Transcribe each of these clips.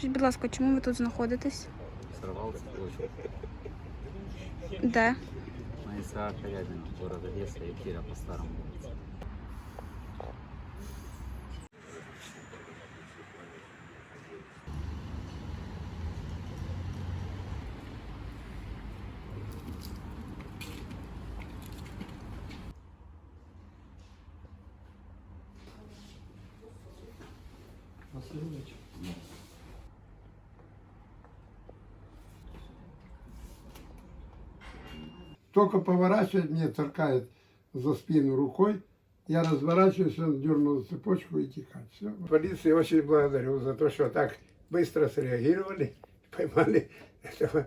Скажіть, будь ласка, чому ви тут знаходитесь? Сорвался очень. Де? На Исаака Рябина, город Одесса, и Кира по-старому. улице. Только поворачивает, мне царкает за спину рукой. Я разворачиваюсь, он дернул цепочку и текать. Все. Полиции очень благодарю за то, что так быстро среагировали, поймали этого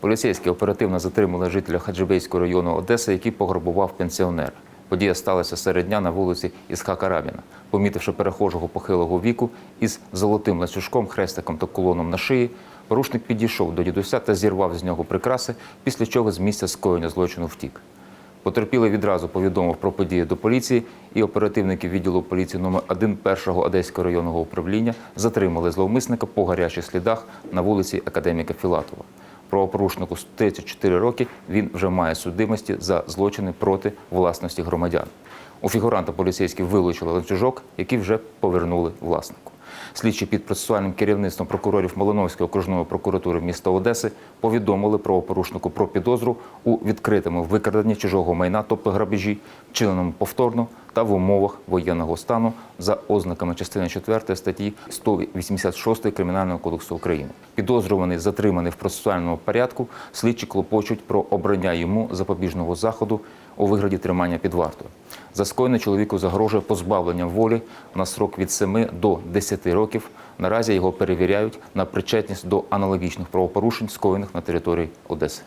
Поліцейські оперативно затримали жителя Хаджибейського району Одеси, який пограбував пенсіонера. Подія сталася серед дня на вулиці Ісхака Рабіна. Помітивши перехожого похилого віку із золотим ланцюжком, хрестиком та кулоном на шиї, порушник підійшов до дідуся та зірвав з нього прикраси, після чого з місця скоєння злочину втік. Потерпілий відразу повідомив про подію до поліції, і оперативники відділу поліції номер 1 першого Одеського районного управління затримали зловмисника по гарячих слідах на вулиці Академіка Філатова. Правопорушнику з 34 роки він вже має судимості за злочини проти власності громадян. У фігуранта поліцейські вилучили ланцюжок, який вже повернули власнику. Слідчі під процесуальним керівництвом прокурорів Малиновської окружної прокуратури міста Одеси повідомили правопорушнику про підозру у відкритому викраденні чужого майна, тобто грабежі, вчиненому повторно та в умовах воєнного стану за ознаками частини 4 статті 186 Кримінального кодексу України. Підозрюваний затриманий в процесуальному порядку. Слідчі клопочуть про обрання йому запобіжного заходу у вигляді тримання під вартою. За скоєне чоловіку загрожує позбавленням волі на срок від 7 до 10 років. Наразі його перевіряють на причетність до аналогічних правопорушень, скоєних на території Одеси.